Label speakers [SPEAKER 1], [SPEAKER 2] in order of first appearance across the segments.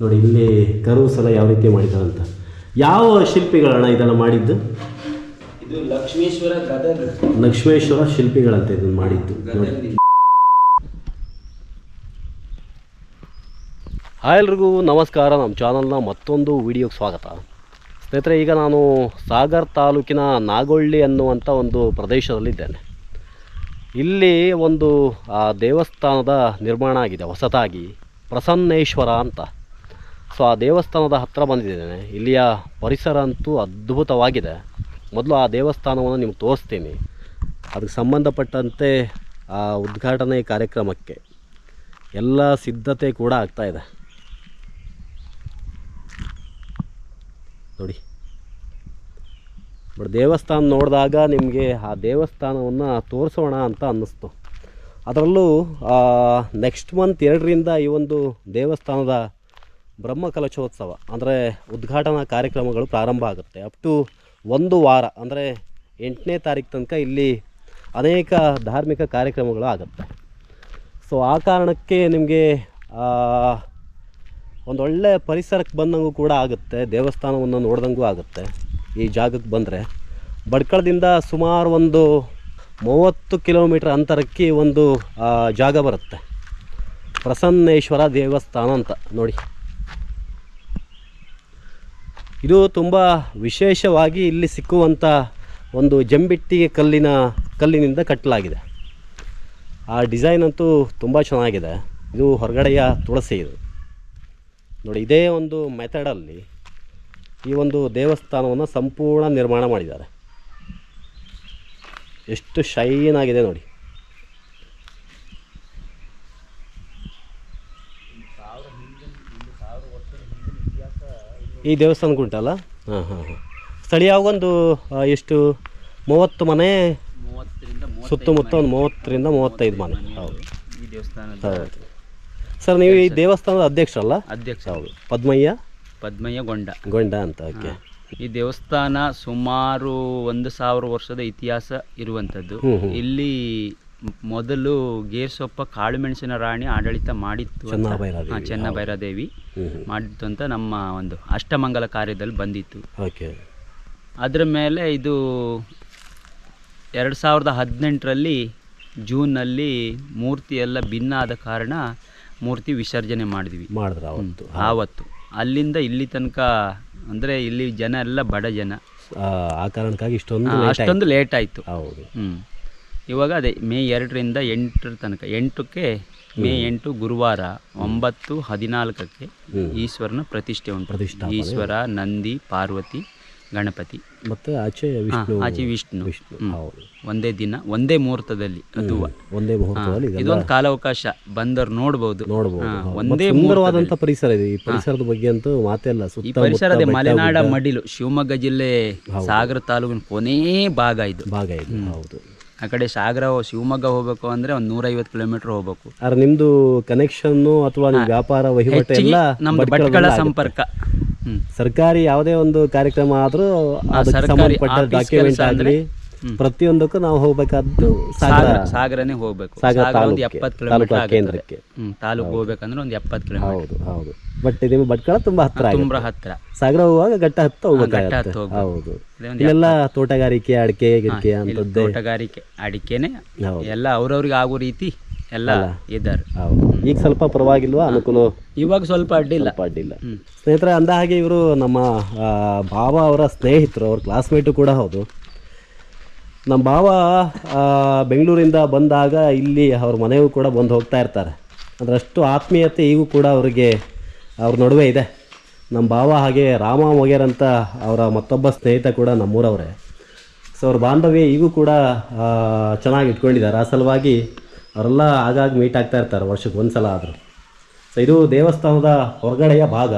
[SPEAKER 1] ನೋಡಿ ಇಲ್ಲಿ ಕರು ಸಲ ಯಾವ ರೀತಿ ಮಾಡಿದ್ದಾರೆ ಅಂತ ಯಾವ ಶಿಲ್ಪಿಗಳಣ್ಣ ಇದನ್ನು ಮಾಡಿದ್ದು?
[SPEAKER 2] ಇದು ಲಕ್ಷ್ಮೇಶ್ವರ ಗದಗ.
[SPEAKER 1] ಲಕ್ಷ್ಮೇಶ್ವರ ಶಿಲ್ಪಿಗಳಂತ ಇದನ್ನು ಮಾಡಿದ್ದು. ಹಾಯ್ ಎಲ್ರಿಗೂ ನಮಸ್ಕಾರ. ನಮ್ಮ ಚಾನಲ್ನ ಮತ್ತೊಂದು ವಿಡಿಯೋಗೆ ಸ್ವಾಗತ. ಸ್ನೇಹಿತರೆ ಈಗ ನಾನು ಸಾಗರ್ ತಾಲೂಕಿನ ನಾಗೊಳ್ಳಿ ಅನ್ನುವಂಥ ಒಂದು ಪ್ರದೇಶದಲ್ಲಿದ್ದೇನೆ. ಇಲ್ಲಿ ಒಂದು ಆ ದೇವಸ್ಥಾನದ ನಿರ್ಮಾಣ ಆಗಿದೆ ಹೊಸತಾಗಿ ಪ್ರಸನ್ನೇಶ್ವರ ಅಂತ. ಸೊ ಆ ದೇವಸ್ಥಾನದ ಹತ್ತಿರ ಬಂದಿದ್ದೇನೆ. ಇಲ್ಲಿಯ ಪರಿಸರ ಅಂತೂ ಅದ್ಭುತವಾಗಿದೆ. ಮೊದಲು ಆ ದೇವಸ್ಥಾನವನ್ನು ನಿಮ್ಗೆ ತೋರಿಸ್ತೀನಿ. ಅದಕ್ಕೆ ಸಂಬಂಧಪಟ್ಟಂತೆ ಆ ಉದ್ಘಾಟನೆ ಕಾರ್ಯಕ್ರಮಕ್ಕೆ ಎಲ್ಲ ಸಿದ್ಧತೆ ಕೂಡ ಆಗ್ತಾ ಇದೆ. ನೋಡಿ. ಬಟ್ ದೇವಸ್ಥಾನ ನೋಡಿದಾಗ ನಿಮಗೆ ಆ ದೇವಸ್ಥಾನವನ್ನು ತೋರಿಸೋಣ ಅಂತ ಅನ್ನಿಸ್ತು. ಅದರಲ್ಲೂ ನೆಕ್ಸ್ಟ್ ಮಂತ್ ಎರಡರಿಂದ ಈ ಒಂದು ದೇವಸ್ಥಾನದ ಬ್ರಹ್ಮಕಲಶೋತ್ಸವ ಅಂದರೆ ಉದ್ಘಾಟನಾ ಕಾರ್ಯಕ್ರಮಗಳು ಪ್ರಾರಂಭ ಆಗುತ್ತೆ. ಅಪ್ ಟು ಒಂದು ವಾರ, ಅಂದರೆ ಎಂಟನೇ ತಾರೀಕು ತನಕ ಇಲ್ಲಿ ಅನೇಕ ಧಾರ್ಮಿಕ ಕಾರ್ಯಕ್ರಮಗಳು ಆಗುತ್ತೆ. ಸೊ ಆ ಕಾರಣಕ್ಕೆ ನಿಮಗೆ ಒಂದು ಪರಿಸರಕ್ಕೆ ಬಂದಂಗೂ ಕೂಡ ಆಗುತ್ತೆ, ದೇವಸ್ಥಾನವನ್ನು ನೋಡ್ದಂಗೂ ಆಗುತ್ತೆ ಈ ಜಾಗಕ್ಕೆ ಬಂದರೆ. ಬಡ್ಕಳದಿಂದ ಸುಮಾರು ಒಂದು ಮೂವತ್ತು ಕಿಲೋಮೀಟ್ರ್ ಅಂತರಕ್ಕೆ ಒಂದು ಜಾಗ ಬರುತ್ತೆ. ಪ್ರಸನ್ನೇಶ್ವರ ದೇವಸ್ಥಾನ ಅಂತ, ನೋಡಿ. ಇದು ತುಂಬ ವಿಶೇಷವಾಗಿ ಇಲ್ಲಿ ಸಿಕ್ಕುವಂಥ ಒಂದು ಜಂಬಿಟ್ಟಿಗೆ ಕಲ್ಲಿನ ಕಲ್ಲಿನಿಂದ ಕಟ್ಟಲಾಗಿದೆ. ಆ ಡಿಸೈನ್ ಅಂತೂ ತುಂಬ ಚೆನ್ನಾಗಿದೆ. ಇದು ಹೊರಗಡೆಯ ತುಳಸಿ ಇದು. ನೋಡಿ, ಇದೇ ಒಂದು ಮೆಥಡಲ್ಲಿ ಈ ಒಂದು ದೇವಸ್ಥಾನವನ್ನು ಸಂಪೂರ್ಣ ನಿರ್ಮಾಣ ಮಾಡಿದ್ದಾರೆ. ಎಷ್ಟು ಶೈನ್ ಆಗಿದೆ ನೋಡಿ. ಈ ದೇವಸ್ಥಾನಕ್ಕೆ ಉಂಟಲ್ಲ? ಹಾಂ ಹಾಂ ಹಾಂ. ಸ್ಥಳೀಯ ಒಂದು ಆ, ಎಷ್ಟು ಮೂವತ್ತು ಮನೆ?
[SPEAKER 2] ಮೂವತ್ತರಿಂದ
[SPEAKER 1] ಸುತ್ತಮುತ್ತ ಒಂದು ಮೂವತ್ತರಿಂದ ಮೂವತ್ತೈದು ಮನೆ ಹೌದು.
[SPEAKER 2] ಈ ದೇವಸ್ಥಾನದ
[SPEAKER 1] ಹೌದು. ಸರ್ ನೀವು ಈ ದೇವಸ್ಥಾನದ ಅಧ್ಯಕ್ಷರಲ್ಲ?
[SPEAKER 2] ಅಧ್ಯಕ್ಷ.
[SPEAKER 1] ಹೌದು. ಪದ್ಮಯ್ಯ?
[SPEAKER 2] ಪದ್ಮಯ್ಯ ಗೊಂಡ.
[SPEAKER 1] ಗೊಂಡ ಅಂತ ಓಕೆ.
[SPEAKER 2] ಈ ದೇವಸ್ಥಾನ ಸುಮಾರು ಒಂದು ಸಾವಿರ ವರ್ಷದ ಇತಿಹಾಸ ಇರುವಂಥದ್ದು. ಇಲ್ಲಿ ಮೊದಲು ಗೇರ್ಸೊಪ್ಪ ಕಾಳುಮೆಣಸಿನ ರಾಣಿ ಆಡಳಿತ ಮಾಡಿತ್ತು
[SPEAKER 1] ಹ್ಞೂ ಹ್ಞೂ
[SPEAKER 2] ಮಾಡಿತ್ತು ಅಂತ ನಮ್ಮ ಒಂದು ಅಷ್ಟಮಂಗಲ ಕಾರ್ಯದಲ್ಲಿ ಬಂದಿತ್ತು. ಅದರ ಮೇಲೆ ಇದು ಎರಡು ಸಾವಿರದ ಹದಿನೆಂಟರಲ್ಲಿ ಜೂನ್ನಲ್ಲಿ ಮೂರ್ತಿ ಎಲ್ಲ ಭಿನ್ನ ಆದ ಕಾರಣ ಮೂರ್ತಿ ವಿಸರ್ಜನೆ ಮಾಡಿದ್ವಿ. ಆವತ್ತು. ಅಲ್ಲಿಂದ ಇಲ್ಲಿ ತನಕ ಅಂದರೆ ಇಲ್ಲಿ ಜನ ಎಲ್ಲ ಬಡ ಜನ.
[SPEAKER 1] ಆ, ಕಾರಣಕ್ಕಾಗಿ ಇಷ್ಟೊಂದು
[SPEAKER 2] ಅಷ್ಟೊಂದು ಲೇಟ್ ಆಯಿತು.
[SPEAKER 1] ಹೌದು.
[SPEAKER 2] ಹ್ಞೂ ಇವಾಗ ಅದೇ ಮೇ ಎರಡರಿಂದ ಎಂಟರ ತನಕ ಎಂಟಕ್ಕೆ ಮೇ ಎಂಟು ಗುರುವಾರ ಒಂಬತ್ತು ಹದಿನಾಲ್ಕಕ್ಕೆ. ಈಶ್ವರನ ಪ್ರತಿಷ್ಠೆ ಉಂಟು.
[SPEAKER 1] ಪ್ರತಿಷ್ಠಾಪನೆ.
[SPEAKER 2] ಈಶ್ವರ ನಂದಿ ಪಾರ್ವತಿ ಗಣಪತಿ.
[SPEAKER 1] ಮತ್ತು ಆಚೆ ವಿಷ್ಣು.
[SPEAKER 2] ಆಚೆ ವಿಷ್ಣು. ಒಂದೇ ದಿನ ಒಂದೇ ಮುಹೂರ್ತದಲ್ಲಿ ಅದು
[SPEAKER 1] ಒಂದೇ ಮುಹೂರ್ತದಲ್ಲಿ
[SPEAKER 2] ಇದೊಂದು ಕಾಲಾವಕಾಶ ಬಂದವ್ರು
[SPEAKER 1] ನೋಡಬಹುದು
[SPEAKER 2] ಒಂದೇ
[SPEAKER 1] ಮತ್ತೆ ಪರಿಸರ ಇದೆ. ಈ ಪರಿಸರದ ಬಗ್ಗೆ ಅಂತೂ ಮಾತೇ ಅಲ್ಲ
[SPEAKER 2] ಈ
[SPEAKER 1] ಪರಿಸರ
[SPEAKER 2] ಪರಿಸರದ ಮಲೆನಾಡ ಮಡಿಲು ಶಿವಮೊಗ್ಗ ಜಿಲ್ಲೆ ಸಾಗರ ತಾಲೂಕಿನ ಕೊನೆ ಭಾಗ ಇದು.
[SPEAKER 1] ಭಾಗ ಇದು ಹೌದು.
[SPEAKER 2] ಆ ಕಡೆ ಸಾಗರ ಶಿವಮೊಗ್ಗ ಹೋಗ್ಬೇಕು ಅಂದ್ರೆ ಒಂದ್ ನೂರೈವತ್ತು ಕಿಲೋಮೀಟರ್ ಹೋಗ್ಬೇಕು.
[SPEAKER 1] ಆದ್ರೆ ನಿಮ್ದು ಕನೆಕ್ಷನ್ ಅಥವಾ ವ್ಯಾಪಾರ ವಹಿವಾಟು
[SPEAKER 2] ಹೆಚ್ಚಿಗೆ
[SPEAKER 1] ಎಲ್ಲ
[SPEAKER 2] ನಮ್ದು ಭಟ್ಕಳ ಸಂಪರ್ಕ. ಹ್ಮ್.
[SPEAKER 1] ಸರ್ಕಾರಿ ಯಾವುದೇ ಒಂದು ಕಾರ್ಯಕ್ರಮ ಆದ್ರೂ ಅದಕ್ಕೆ
[SPEAKER 2] ಸರ್ಕಾರಿ
[SPEAKER 1] ಸಂಬಂಧಪಟ್ಟ ಡಾಕ್ಯುಮೆಂಟ್
[SPEAKER 2] ಅಂದ್ರೆ,
[SPEAKER 1] ಆಗಲಿ ಪ್ರತಿಯೊಂದಕ್ಕೂ ನಾವು ಹೋಗ್ಬೇಕಾದ್ದು ಸಾಗರ
[SPEAKER 2] ಸಾಗರ. ಸಾಗರನೇ ಹೋಗ್ಬೇಕು.
[SPEAKER 1] ಸಾಗರ
[SPEAKER 2] ಒಂದು ಎಪ್ಪತ್ತು ಕಿಲೋಮೀಟರ್
[SPEAKER 1] ಕೇಂದ್ರಕ್ಕೆ.
[SPEAKER 2] ತಾಲೂಕು ಹೋಗ್ಬೇಕಂದ್ರೆ ಒಂದು ಎಪ್ಪತ್ತು ಕಿಲೋಮೀಟರ್
[SPEAKER 1] ಹೌದು ಹೌದು. ಬಟ್ ಭಟ್ಕಳ ತುಂಬಾ ಹತ್ರ
[SPEAKER 2] ತುಂಬಾ ಹತ್ರ.
[SPEAKER 1] ಸಾಗರ ಹೋಗುವಾಗ ಘಟ್ಟ ಹತ್ತ ಹೋಗ್ಬೇಕಾಗತ್ತೆ.
[SPEAKER 2] ಹೋಗ್ಬೇಕು.
[SPEAKER 1] ಹೌದು. ಇಲ್ಲೆಲ್ಲ ತೋಟಗಾರಿಕೆ ಅಡಿಕೆ ಗಿಡಿಕೆ ಅಂತದ್ದು
[SPEAKER 2] ತೋಟಗಾರಿಕೆ ಅಡಿಕೆನೆ ಎಲ್ಲ ಅವ್ರವ್ರಿಗೆ ಆಗೋ ರೀತಿ ಎಲ್ಲ ಇದ್ದಾರೆ.
[SPEAKER 1] ಈಗ ಸ್ವಲ್ಪ ಪರವಾಗಿಲ್ವಾ? ಅನುಕೂಲ?
[SPEAKER 2] ಇವಾಗ ಸ್ವಲ್ಪ ಅಡ್ಡಿಲ್ಲ.
[SPEAKER 1] ಅಡ್ಡಿಲ್ಲ. ಸ್ನೇಹಿತರೆ ಅಂದ ಹಾಗೆ ಇವರು ನಮ್ಮ ಬಾಬಾ ಅವರ ಸ್ನೇಹಿತರು ಅವ್ರ ಕ್ಲಾಸ್ಮೇಟು ಕೂಡ ಹೌದು. ನಮ್ಮ ಭಾವ ಬೆಂಗಳೂರಿಂದ ಬಂದಾಗ ಇಲ್ಲಿ ಅವ್ರ ಮನೆಗೂ ಕೂಡ ಬಂದು ಹೋಗ್ತಾ ಇರ್ತಾರೆ. ಅಂದರೆ ಅಷ್ಟು ಆತ್ಮೀಯತೆ ಈಗೂ ಕೂಡ ಅವರಿಗೆ, ಅವ್ರ ನಡುವೆ ಇದೆ. ನಮ್ಮ ಭಾವ ಹಾಗೆ ರಾಮ ಮೊಗೇರ್ ಅಂತ ಅವರ ಮತ್ತೊಬ್ಬ ಸ್ನೇಹಿತ ಕೂಡ ನಮ್ಮೂರವರೇ. ಸೊ ಅವ್ರ ಬಾಂಧವ್ಯ ಈಗೂ ಕೂಡ ಚೆನ್ನಾಗಿ ಇಟ್ಕೊಂಡಿದ್ದಾರೆ. ಆ ಸಲುವಾಗಿ ಅವರೆಲ್ಲ ಆಗಾಗ ಮೀಟ್ ಆಗ್ತಾ ಇರ್ತಾರೆ ವರ್ಷಕ್ಕೆ ಒಂದು ಸಲ ಆದರೂ. ಸೊ ಇದು ದೇವಸ್ಥಾನದ ಹೊರಗಡೆಯ ಭಾಗ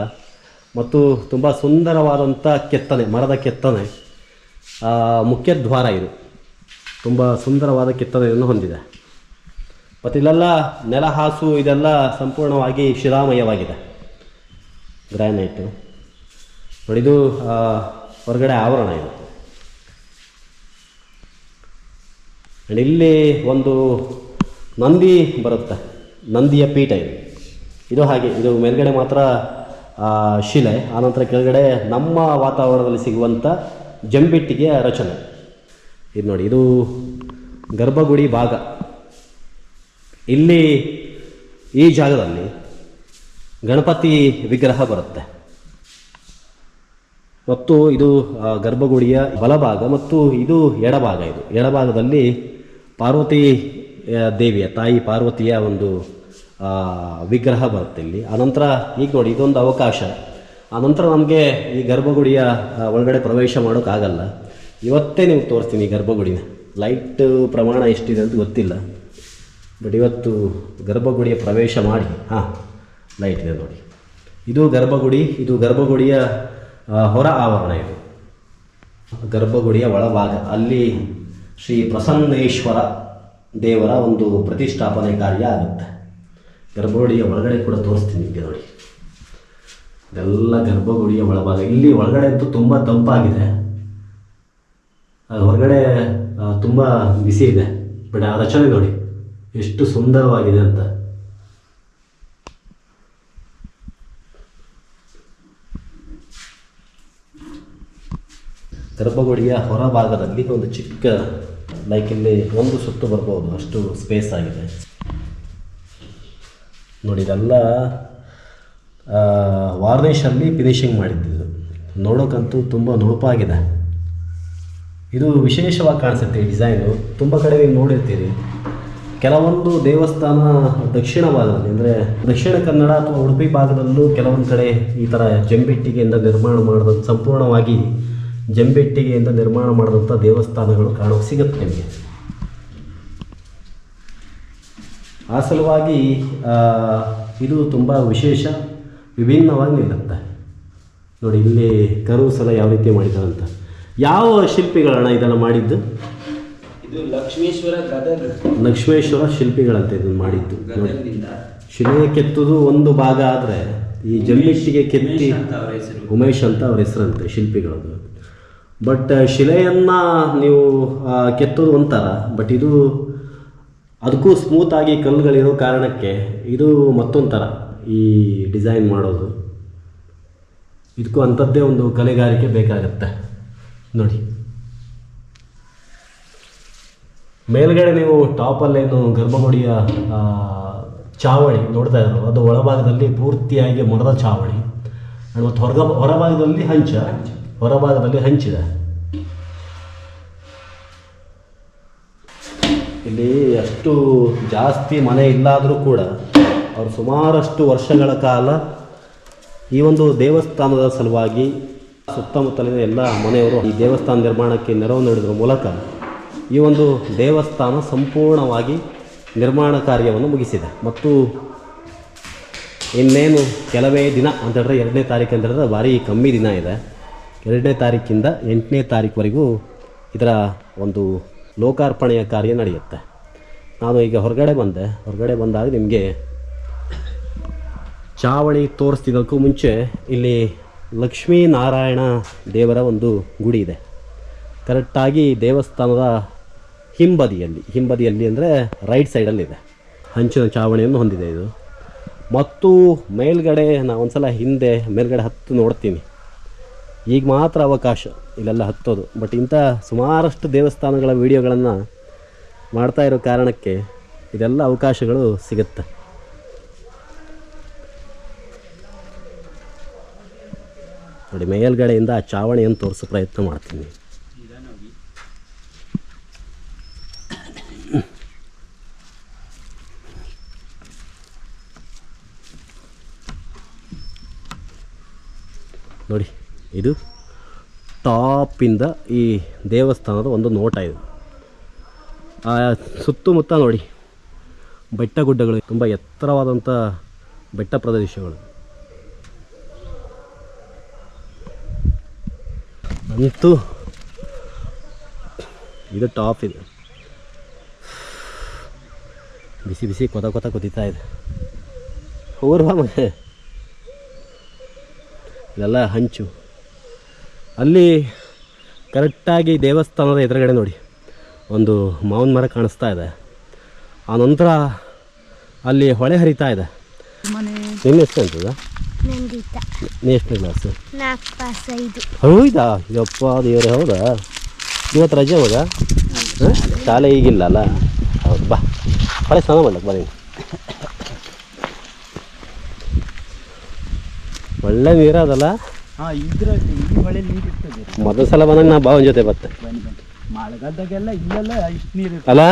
[SPEAKER 1] ಮತ್ತು ತುಂಬ ಸುಂದರವಾದಂಥ ಕೆತ್ತನೆ, ಮರದ ಕೆತ್ತನೆ ಮುಖ್ಯ ದ್ವಾರ ಇದು. ತುಂಬ ಸುಂದರವಾದ ಕೆತ್ತನೆಯನ್ನು ಹೊಂದಿದೆ. ಮತ್ತು ಇಲ್ಲೆಲ್ಲ ನೆಲಹಾಸು ಇದೆಲ್ಲ ಸಂಪೂರ್ಣವಾಗಿ ಶಿಲಾಮಯವಾಗಿದೆ ಗ್ರ್ಯಾನೈಟು ಇದು ಹೊರಗಡೆ ಆವರಣ ಇದು. ಇಲ್ಲಿ ಒಂದು ನಂದಿ ಬರುತ್ತೆ. ನಂದಿಯ ಪೀಠ ಇದು. ಇದು ಹಾಗೆ, ಇದು ಮೇಲ್ಗಡೆ ಮಾತ್ರ ಶಿಲೆ ಆನಂತರ ಕೆಳಗಡೆ ನಮ್ಮ ವಾತಾವರಣದಲ್ಲಿ ಸಿಗುವಂಥ ಜಂಬಿಟ್ಟಿಗೆಯ ರಚನೆ. ಇದು ನೋಡಿ, ಇದು ಗರ್ಭಗುಡಿ ಭಾಗ. ಇಲ್ಲಿ ಈ ಜಾಗದಲ್ಲಿ ಗಣಪತಿ ವಿಗ್ರಹ ಬರುತ್ತೆ. ಮತ್ತು ಇದು ಗರ್ಭಗುಡಿಯ ಬಲಭಾಗ ಮತ್ತು ಇದು ಎಡಭಾಗ ಇದು. ಎಡಭಾಗದಲ್ಲಿ ಪಾರ್ವತಿ ದೇವಿಯ, ತಾಯಿ ಪಾರ್ವತಿಯ ಒಂದು ವಿಗ್ರಹ ಬರುತ್ತೆ ಇಲ್ಲಿ. ಆನಂತರ ಈಗ ನೋಡಿ, ಇದೊಂದು ಅವಕಾಶ. ಆನಂತರ ನಮಗೆ ಈ ಗರ್ಭಗುಡಿಯ ಒಳಗಡೆ ಪ್ರವೇಶ ಮಾಡೋಕ್ಕಾಗಲ್ಲ. ಇವತ್ತೇ ನಿಮ್ಗೆ ತೋರಿಸ್ತೀನಿ ಗರ್ಭಗುಡಿನ. ಲೈಟ್ ಪ್ರಮಾಣ ಎಷ್ಟಿದೆ ಅಂತ ಗೊತ್ತಿಲ್ಲ. ಬಟ್ ಇವತ್ತು ಗರ್ಭಗುಡಿಯ ಪ್ರವೇಶ ಮಾಡಿ, ಹಾಂ ಲೈಟ್ ಇದೆ ನೋಡಿ. ಇದು ಗರ್ಭಗುಡಿ, ಇದು ಗರ್ಭಗುಡಿಯ ಹೊರ ಆವರಣ ಇದು. ಗರ್ಭಗುಡಿಯ ಒಳಭಾಗ. ಅಲ್ಲಿ ಶ್ರೀ ಪ್ರಸನ್ನೇಶ್ವರ ದೇವರ ಒಂದು ಪ್ರತಿಷ್ಠಾಪನೆ ಕಾರ್ಯ ಆಗುತ್ತೆ. ಗರ್ಭಗುಡಿಯ ಒಳಗಡೆ ಕೂಡ ತೋರಿಸ್ತೀನಿ ನಿಮಗೆ ನೋಡಿ. ಇದೆಲ್ಲ ಗರ್ಭಗುಡಿಯ ಒಳಭಾಗ. ಇಲ್ಲಿ ಒಳಗಡೆ ಅಂತೂ ತುಂಬ ತಂಪಾಗಿದೆ. ಹೊರಗಡೆ ತುಂಬ ಬಿಸಿ ಇದೆ. ಬಟ್ ಆ ರಚನೆ ನೋಡಿ. ಎಷ್ಟು ಸುಂದರವಾಗಿದೆ ಅಂತ. ಗರ್ಭಗುಡಿಯ ಹೊರಭಾಗದಲ್ಲಿ ಒಂದು ಚಿಕ್ಕ ಲೈಕ್ ಇಲ್ಲಿ ಒಂದು ಸುತ್ತು ಬರ್ಬೋದು. ಅಷ್ಟು ಸ್ಪೇಸ್ ಆಗಿದೆ. ನೋಡಿ, ಇದೆಲ್ಲ ವಾರ್ನಿಷಲ್ಲಿ ಫಿನಿಶಿಂಗ್ ಮಾಡಿದ್ದು. ನೋಡೋಕ್ಕಂತೂ ತುಂಬ ನುಣುಪಾಗಿದೆ. ಇದು ವಿಶೇಷವಾಗಿ ಕಾಣಿಸುತ್ತೆ ಈ ಡಿಸೈನು. ತುಂಬ ಕಡೆ ನೀವು ನೋಡಿರ್ತೀರಿ. ಕೆಲವೊಂದು ದೇವಸ್ಥಾನ ದಕ್ಷಿಣ ಭಾಗದಲ್ಲಿ ಅಂದರೆ ದಕ್ಷಿಣ ಕನ್ನಡ ಅಥವಾ ಉಡುಪಿ ಭಾಗದಲ್ಲೂ ಕೆಲವೊಂದು ಕಡೆ ಈ ಥರ ಜಂಬಿಟ್ಟಿಗೆಯಿಂದ ನಿರ್ಮಾಣ ಮಾಡಿದ ಸಂಪೂರ್ಣವಾಗಿ ಜಂಬಿಟ್ಟಿಗೆಯಿಂದ ನಿರ್ಮಾಣ ಮಾಡಿದಂಥ ದೇವಸ್ಥಾನಗಳು ಕಾಣೋಕೆ ಸಿಗುತ್ತೆ ನಿಮಗೆ. ಆ ಸಲುವಾಗಿ ಇದು ತುಂಬ ವಿಶೇಷ, ವಿಭಿನ್ನವಾಗಿ ನಿಲ್ಲುತ್ತೆ. ನೋಡಿ, ಇಲ್ಲಿ ಕರು ಸಲ ಯಾವ ರೀತಿ ಮಾಡಿದ್ದಾರೆ ಅಂತ ಯಾವ ಶಿಲ್ಪಿಗಳಣ್ಣ ಇದನ್ನು ಮಾಡಿದ್ದು?
[SPEAKER 2] ಇದು ಲಕ್ಷ್ಮೇಶ್ವರ ಗದಗ.
[SPEAKER 1] ಲಕ್ಷ್ಮೇಶ್ವರ ಶಿಲ್ಪಿಗಳಂತ ಇದನ್ನು ಮಾಡಿದ್ದು.
[SPEAKER 2] ಗದಗದಿಂದ.
[SPEAKER 1] ಶಿಲೆ ಕೆತ್ತುದು ಒಂದು ಭಾಗ ಆದರೆ ಈ ಜಂಬಿಟ್ಟಿಗೆ ಕೆತ್ತಿ
[SPEAKER 2] ಅಂತ ಅವರ ಹೆಸರು.
[SPEAKER 1] ಉಮೇಶ್ ಅಂತ ಅವ್ರ ಹೆಸರಂತೆ ಶಿಲ್ಪಿಗಳದ್ದು. ಬಟ್ ಶಿಲೆಯನ್ನು ನೀವು ಆ, ಕೆತ್ತೋದು ಒಂಥರ ಬಟ್ ಇದು ಅದಕ್ಕೂ ಸ್ಮೂತಾಗಿ ಕಲ್ಲುಗಳಿರೋ ಕಾರಣಕ್ಕೆ ಇದು ಮತ್ತೊಂಥರ ಥರ ಈ ಡಿಸೈನ್ ಮಾಡೋದು. ಇದಕ್ಕೂ ಅಂಥದ್ದೇ ಒಂದು ಕಲೆಗಾರಿಕೆ ಬೇಕಾಗತ್ತೆ. ನೋಡಿ. ಮೇಲ್ಗಡೆ ನೀವು ಟಾಪಲ್ಲೇನು ಗರ್ಭಗುಡಿಯ ಚಾವಳಿ ನೋಡ್ತಾ ಇದ್ರು ಅದು ಒಳಭಾಗದಲ್ಲಿ ಪೂರ್ತಿಯಾಗಿ ಮರದ ಚಾವಳಿ ಮತ್ತು ಹೊರಗ, ಹೊರಭಾಗದಲ್ಲಿ ಹಂಚ. ಹೊರಭಾಗದಲ್ಲಿ ಹಂಚಿದೆ. ಇಲ್ಲಿ ಅಷ್ಟು ಜಾಸ್ತಿ ಮನೆ ಇಲ್ಲಾದರೂ ಕೂಡ ಅವರು ಸುಮಾರಷ್ಟು ವರ್ಷಗಳ ಕಾಲ ಈ ಒಂದು ದೇವಸ್ಥಾನದ ಸಲುವಾಗಿ ಸುತ್ತಮುತ್ತಲಿನ ಎಲ್ಲ ಮನೆಯವರು ಈ ದೇವಸ್ಥಾನ ನಿರ್ಮಾಣಕ್ಕೆ ನೆರವು ನೀಡಿದ್ರ ಮೂಲಕ ಈ ಒಂದು ದೇವಸ್ಥಾನ ಸಂಪೂರ್ಣವಾಗಿ ನಿರ್ಮಾಣ ಕಾರ್ಯವನ್ನು ಮುಗಿಸಿದೆ. ಮತ್ತು ಇನ್ನೇನು ಕೆಲವೇ ದಿನ ಅಂತ ಹೇಳಿದ್ರೆ ಎರಡನೇ ತಾರೀಕು ಅಂತ ಹೇಳಿದ್ರೆ ಭಾರಿ ಕಮ್ಮಿ ದಿನ ಇದೆ. ಎರಡನೇ ತಾರೀಕಿಂದ ಎಂಟನೇ ತಾರೀಕುವರೆಗೂ ಇದರ ಒಂದು ಲೋಕಾರ್ಪಣೆಯ ಕಾರ್ಯ ನಡೆಯುತ್ತೆ. ನಾನು ಈಗ ಹೊರಗಡೆ ಬಂದೆ. ಹೊರಗಡೆ ಬಂದಾಗ ನಿಮಗೆ ಚಾವಣಿ ತೋರಿಸ್ತಿದ್ದಕ್ಕೂ ಮುಂಚೆ ಇಲ್ಲಿ ಲಕ್ಷ್ಮೀನಾರಾಯಣ ದೇವರ ಒಂದು ಗುಡಿ ಇದೆ. ಕರೆಕ್ಟಾಗಿ ದೇವಸ್ಥಾನದ ಹಿಂಬದಿಯಲ್ಲಿ ಹಿಂಬದಿಯಲ್ಲಿ ಅಂದರೆ ರೈಟ್ ಸೈಡಲ್ಲಿದೆ ಹಂಚಿನ ಚಾವಣಿಯನ್ನು ಹೊಂದಿದೆ ಇದು. ಮತ್ತು ಮೇಲ್ಗಡೆ ನಾನು ಒಂದ್ಸಲ ಹಿಂದೆ, ಮೇಲ್ಗಡೆ ಹತ್ತು ನೋಡ್ತೀನಿ. ಈಗ ಮಾತ್ರ ಅವಕಾಶ ಇಲ್ಲೆಲ್ಲ ಹತ್ತೋದು. ಬಟ್ ಇಂಥ ಸುಮಾರಷ್ಟು ದೇವಸ್ಥಾನಗಳ ವಿಡಿಯೋಗಳನ್ನು ಮಾಡ್ತಾ ಇರೋ ಕಾರಣಕ್ಕೆ ಇದೆಲ್ಲ ಅವಕಾಶಗಳು ಸಿಗುತ್ತೆ. ನೋಡಿ, ಮೇಲ್ಗಡೆಯಿಂದ ಆ ಚಾವಣಿಯನ್ನು ತೋರಿಸೋ ಪ್ರಯತ್ನ ಮಾಡ್ತೀನಿ. ನೋಡಿ, ಇದು ಟಾಪಿಂದ ಈ ದೇವಸ್ಥಾನದ ಒಂದು ನೋಟ ಇದು. ಆ ಸುತ್ತಮುತ್ತ ನೋಡಿ, ಬೆಟ್ಟ ಗುಡ್ಡಗಳು, ತುಂಬ ಎತ್ತರವಾದಂಥ ಬೆಟ್ಟ ಪ್ರದೇಶಗಳು. ಅಂತೂ ಇದು ಟಾಪ್ ಇದು ಬಿಸಿ ಬಿಸಿ ಕೊತ ಕೊತ ಕುದೀತಾ ಇದೆ ಊರ್ವ ಮತ್ತೆ ಇದೆಲ್ಲ ಹಂಚು ಅಲ್ಲಿ ಕರೆಕ್ಟಾಗಿ ದೇವಸ್ಥಾನದ ಎದುರುಗಡೆ ನೋಡಿ. ಒಂದು ಮಾವಿನ ಮರ ಕಾಣಿಸ್ತಾ ಇದೆ. ಆ ನಂತರ ಅಲ್ಲಿ ಹೊಳೆ ಹರಿತಾ ಇದೆ. ನಿನ್ನೆ ಎಷ್ಟು ಅಂತದ
[SPEAKER 3] ನಂದಿತ
[SPEAKER 1] ಎಷ್ಟನೇ ಕ್ಲಾಸು
[SPEAKER 3] ನಾಲ್ಕು ಪಾಸ್ ಐದು.
[SPEAKER 1] ಹೌದಾ? ಯಪ್ಪ ದೇವರೇ ಹೌದಾ? ಇವತ್ತು ರಜೆ ಹೋದ. ಶಾಲೆ ಈಗಿಲ್ಲ ಅಲ್ಲ ಹೌದು ಬಾ. ಹೊಳೆ ಸ್ನಾನ ಮಾಡ್ಲಕ್ಕೆ ಬರೀ ಒಳ್ಳೆ ನೀರು ಅದಲ್ಲ?
[SPEAKER 2] ಹಾಂ ಇದ್ರ ಈ ಹೊಳೆ ನೀರು ಇರ್ತದೆ.
[SPEAKER 1] ಮೊದಲ ಸಲ ಬಂದಾಗ ನಾ ಭಾವನ ಜೊತೆ ಬತ್ತೆ
[SPEAKER 2] ಬನ್ನಿ ಬನ್ನಿ. ಮಳೆಗಾಲದಾಗೆಲ್ಲ ಇಲ್ಲೆಲ್ಲ ಇಷ್ಟು ನೀರು
[SPEAKER 1] ಅಲ್ಲ?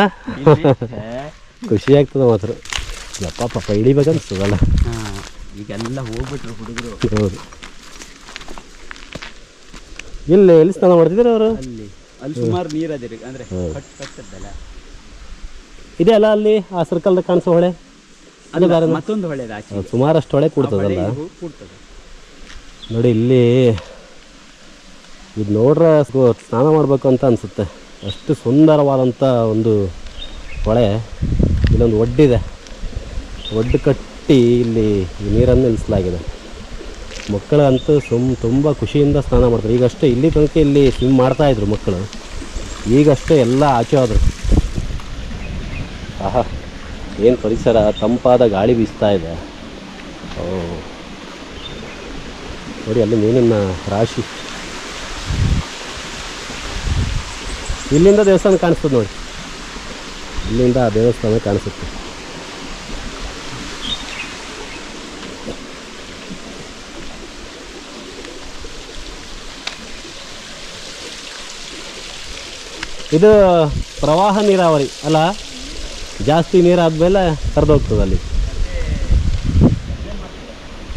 [SPEAKER 1] ಖುಷಿ ಆಗ್ತದೆ ಮಾತ್ರ. ಯಪ್ಪ ಪಾಪ ಇಳಿಬೇಕನ್ಸ್ತದಲ್ಲ.
[SPEAKER 2] ಹಾಂ. ಈಗೆಲ್ಲ ಹೋಗ್ಬಿಟ್ರು ಹುಡುಗರು.
[SPEAKER 1] ಹೌದು. ಇಲ್ಲಿ ಎಲ್ಲಿ ಸ್ನಾನ ಮಾಡ್ತಿದ್ರು ಅವರು?
[SPEAKER 2] ಅಲ್ಲಿ ಅಲ್ಲಿ ಸುಮಾರು ನೀರು ಅದಿರಿ ಅಂದ್ರೆ ಕಟ್ ಕಟ್ಟದ್ದಲ್ಲ
[SPEAKER 1] ಇದೆ ಅಲ್ಲ ಅಲ್ಲಿ ಆ ಸರ್ಕಲ್ ಕಾಣಿಸೋ ಹೊಳೆ? ಅದು ಬೇರೆ
[SPEAKER 2] ಮತ್ತೊಂದು ಹೊಳೆ ಆಚೆ.
[SPEAKER 1] ಸುಮಾರಷ್ಟು ಹೊಳೆ ಕೂಡ್ತದಲ್ಲ?
[SPEAKER 2] ಕೂಡ್ತದೆ.
[SPEAKER 1] ನೋಡಿ ಇಲ್ಲಿ ಇದು ನೋಡ್ರ ಸ್ನಾನ ಮಾಡಬೇಕು ಅಂತ ಅನ್ಸುತ್ತೆ. ಅಷ್ಟು ಸುಂದರವಾದಂತ ಒಂದು ಹೊಳೆ. ಇಲ್ಲೊಂದು ಒಡ್ಡಿದೆ. ಒಡ್ಡು ಕಟ್ಟಿ ಇಲ್ಲಿ ಈ ನೀರನ್ನು ನಿಲ್ಲಿಸಲಾಗಿದೆ ಮಕ್ಕಳಂತೂ ಸುಮ್ ತುಂಬ ಖುಷಿಯಿಂದ ಸ್ನಾನ ಮಾಡ್ತಾರೆ. ಈಗಷ್ಟೇ ಇಲ್ಲಿ ತನಕ ಇಲ್ಲಿ ಸ್ವಿಮ್ ಮಾಡ್ತಾ ಮಾಡ್ತಾಯಿದ್ರು ಮಕ್ಕಳು. ಈಗಷ್ಟೇ ಎಲ್ಲ ಆಚೆ ಆದರು ಆಹಾ, ಏನು ಪರಿಸರ, ತಂಪಾದ ಗಾಳಿ ಬೀಸ್ತಾ ಇದೆ. ಓ. ನೋಡಿ, ಅಲ್ಲಿ ಮೀನಿನ ರಾಶಿ. ಇಲ್ಲಿಂದ ದೇವಸ್ಥಾನ ಕಾಣಿಸ್ತದೆ ನೋಡಿ. ಇಲ್ಲಿಂದ ಆ ದೇವಸ್ಥಾನ ಕಾಣಿಸುತ್ತೆ. ಇದು ಪ್ರವಾಹ ನೀರಾವರಿ, ಅಲ್ಲ? ಜಾಸ್ತಿ ನೀರಾದ್ಮೇಲೆ ಕರೆದೋಗ್ತದೆ ಅಲ್ಲಿ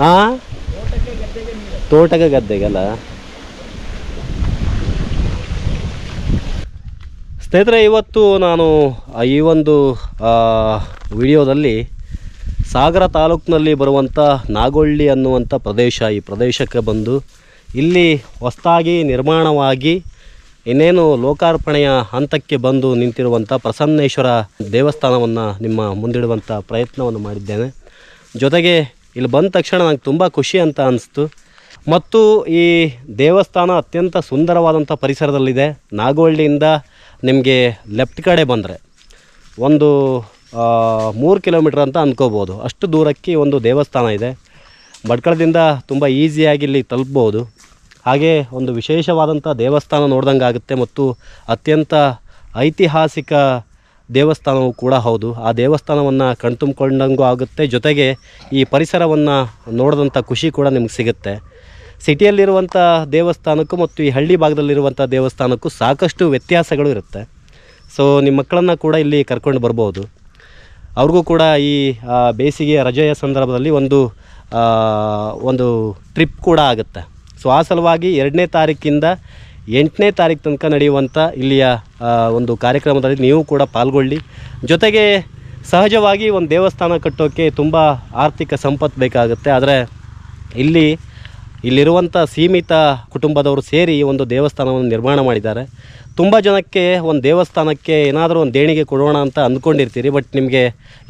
[SPEAKER 1] ಹಾಂ ತೋಟಕ್ಕೆ ಗದ್ದೆಗಲ್ಲ ಸ್ನೇಹಿತರೆ, ಇವತ್ತು ನಾನು ಈ ಒಂದು ವಿಡಿಯೋದಲ್ಲಿ ಸಾಗರ ತಾಲೂಕಿನಲ್ಲಿ ಬರುವಂಥ ನಾಗೊಳ್ಳಿ ಅನ್ನುವಂಥ ಪ್ರದೇಶ, ಈ ಪ್ರದೇಶಕ್ಕೆ ಬಂದು ಇಲ್ಲಿ ಹೊಸ್ತಾಗಿ ನಿರ್ಮಾಣವಾಗಿ ಇನ್ನೇನು ಲೋಕಾರ್ಪಣೆಯ ಹಂತಕ್ಕೆ ಬಂದು ನಿಂತಿರುವಂಥ ಪ್ರಸನ್ನೇಶ್ವರ ದೇವಸ್ಥಾನವನ್ನು ನಿಮ್ಮ ಮುಂದಿಡುವಂಥ ಪ್ರಯತ್ನವನ್ನು ಮಾಡಿದ್ದೇನೆ. ಜೊತೆಗೆ ಇಲ್ಲಿ ಬಂದ ತಕ್ಷಣ ನಂಗೆ ತುಂಬ ಖುಷಿ ಅಂತ ಅನಿಸ್ತು. ಮತ್ತು ಈ ದೇವಸ್ಥಾನ ಅತ್ಯಂತ ಸುಂದರವಾದಂಥ ಪರಿಸರದಲ್ಲಿದೆ. ನಾಗೋಳ್ಳಿಯಿಂದ ನಿಮಗೆ ಲೆಫ್ಟ್ ಕಡೆ ಬಂದರೆ ಒಂದು ಮೂರು ಕಿಲೋಮೀಟ್ರ್ ಅಂತ ಅಂದ್ಕೋಬೋದು ಅಷ್ಟು ದೂರಕ್ಕೆ ಒಂದು ದೇವಸ್ಥಾನ ಇದೆ. ಭಟ್ಕಳದಿಂದ ತುಂಬ ಈಸಿಯಾಗಿ ಇಲ್ಲಿ ತಲುಪ್ಬೋದು. ಹಾಗೆ ಒಂದು ವಿಶೇಷವಾದಂಥ ದೇವಸ್ಥಾನ ನೋಡ್ದಂಗೆ ಆಗುತ್ತೆ ಮತ್ತು ಅತ್ಯಂತ ಐತಿಹಾಸಿಕ ದೇವಸ್ಥಾನವೂ ಕೂಡ ಹೌದು. ಆ ದೇವಸ್ಥಾನವನ್ನು ಕಣ್ತುಂಬಿಕೊಂಡಂಗೂ ಆಗುತ್ತೆ. ಜೊತೆಗೆ ಈ ಪರಿಸರವನ್ನು ನೋಡಿದಂಥ ಖುಷಿ ಕೂಡ ನಿಮ್ಗೆ ಸಿಗುತ್ತೆ. ಸಿಟಿಯಲ್ಲಿರುವಂಥ ದೇವಸ್ಥಾನಕ್ಕೂ ಮತ್ತು ಈ ಹಳ್ಳಿ ಭಾಗದಲ್ಲಿರುವಂಥ ದೇವಸ್ಥಾನಕ್ಕೂ ಸಾಕಷ್ಟು ವ್ಯತ್ಯಾಸಗಳು ಇರುತ್ತೆ. ಸೊ, ನಿಮ್ಮ ಮಕ್ಕಳನ್ನು ಕೂಡ ಇಲ್ಲಿ ಕರ್ಕೊಂಡು ಬರ್ಬೋದು. ಅವ್ರಿಗೂ ಕೂಡ ಈ ಬೇಸಿಗೆಯ ರಜೆಯ ಸಂದರ್ಭದಲ್ಲಿ ಒಂದು ಒಂದು ಟ್ರಿಪ್ ಕೂಡ ಆಗುತ್ತೆ. ಸೊ ಆ ಸಲುವಾಗಿ ಎರಡನೇ ತಾರೀಕಿಂದ ಎಂಟನೇ ತಾರೀಕು ತನಕ ನಡೆಯುವಂಥ ಇಲ್ಲಿಯ ಒಂದು ಕಾರ್ಯಕ್ರಮದಲ್ಲಿ ನೀವು ಕೂಡ ಪಾಲ್ಗೊಳ್ಳಿ. ಜೊತೆಗೆ ಸಹಜವಾಗಿ ಒಂದು ದೇವಸ್ಥಾನ ಕಟ್ಟೋಕ್ಕೆ ತುಂಬ ಆರ್ಥಿಕ ಸಂಪತ್ತು ಬೇಕಾಗುತ್ತೆ. ಆದರೆ ಇಲ್ಲಿ ಇಲ್ಲಿರುವಂಥ ಸೀಮಿತ ಕುಟುಂಬದವರು ಸೇರಿ ಒಂದು ದೇವಸ್ಥಾನವನ್ನು ನಿರ್ಮಾಣ ಮಾಡಿದ್ದಾರೆ. ತುಂಬ ಜನಕ್ಕೆ ಒಂದು ದೇವಸ್ಥಾನಕ್ಕೆ ಏನಾದರೂ ಒಂದು ದೇಣಿಗೆ ಕೊಡೋಣ ಅಂತ ಅಂದ್ಕೊಂಡಿರ್ತೀರಿ, ಬಟ್ ನಿಮಗೆ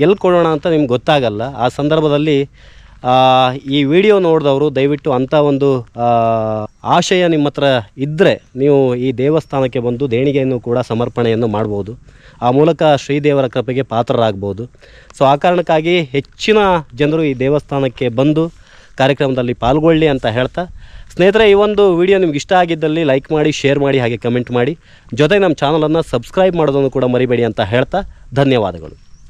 [SPEAKER 1] ಎಲ್ಲಿ ಕೊಡೋಣ ಅಂತ ನಿಮ್ಗೆ ಗೊತ್ತಾಗಲ್ಲ. ಆ ಸಂದರ್ಭದಲ್ಲಿ ಈ ವಿಡಿಯೋ ನೋಡಿದವರು ದಯವಿಟ್ಟು ಅಂಥ ಒಂದು ಆಶಯ ನಿಮ್ಮ ಹತ್ರ ಇದ್ದರೆ ನೀವು ಈ ದೇವಸ್ಥಾನಕ್ಕೆ ಬಂದು ದೇಣಿಗೆಯನ್ನು ಕೂಡ ಸಮರ್ಪಣೆಯನ್ನು ಮಾಡ್ಬೋದು. ಆ ಮೂಲಕ ಶ್ರೀದೇವರ ಕೃಪೆಗೆ ಪಾತ್ರರಾಗ್ಬೋದು. ಸೊ, ಆ ಕಾರಣಕ್ಕಾಗಿ ಹೆಚ್ಚಿನ ಜನರು ಈ ದೇವಸ್ಥಾನಕ್ಕೆ ಬಂದು ಕಾರ್ಯಕ್ರಮದಲ್ಲಿ ಪಾಲ್ಗೊಳ್ಳಿ ಅಂತ ಹೇಳ್ತಾ, ಸ್ನೇಹಿತರೆ, ಈ ಒಂದು ವಿಡಿಯೋ ನಿಮ್ಗೆ ಇಷ್ಟ ಆಗಿದ್ದಲ್ಲಿ ಲೈಕ್ ಮಾಡಿ, ಶೇರ್ ಮಾಡಿ, ಹಾಗೆ ಕಮೆಂಟ್ ಮಾಡಿ. ಜೊತೆಗೆ ನಮ್ಮ ಚಾನಲನ್ನು ಸಬ್ಸ್ಕ್ರೈಬ್ ಮಾಡೋದನ್ನು ಕೂಡ ಮರಿಬೇಡಿ ಅಂತ ಹೇಳ್ತಾ, ಧನ್ಯವಾದಗಳು.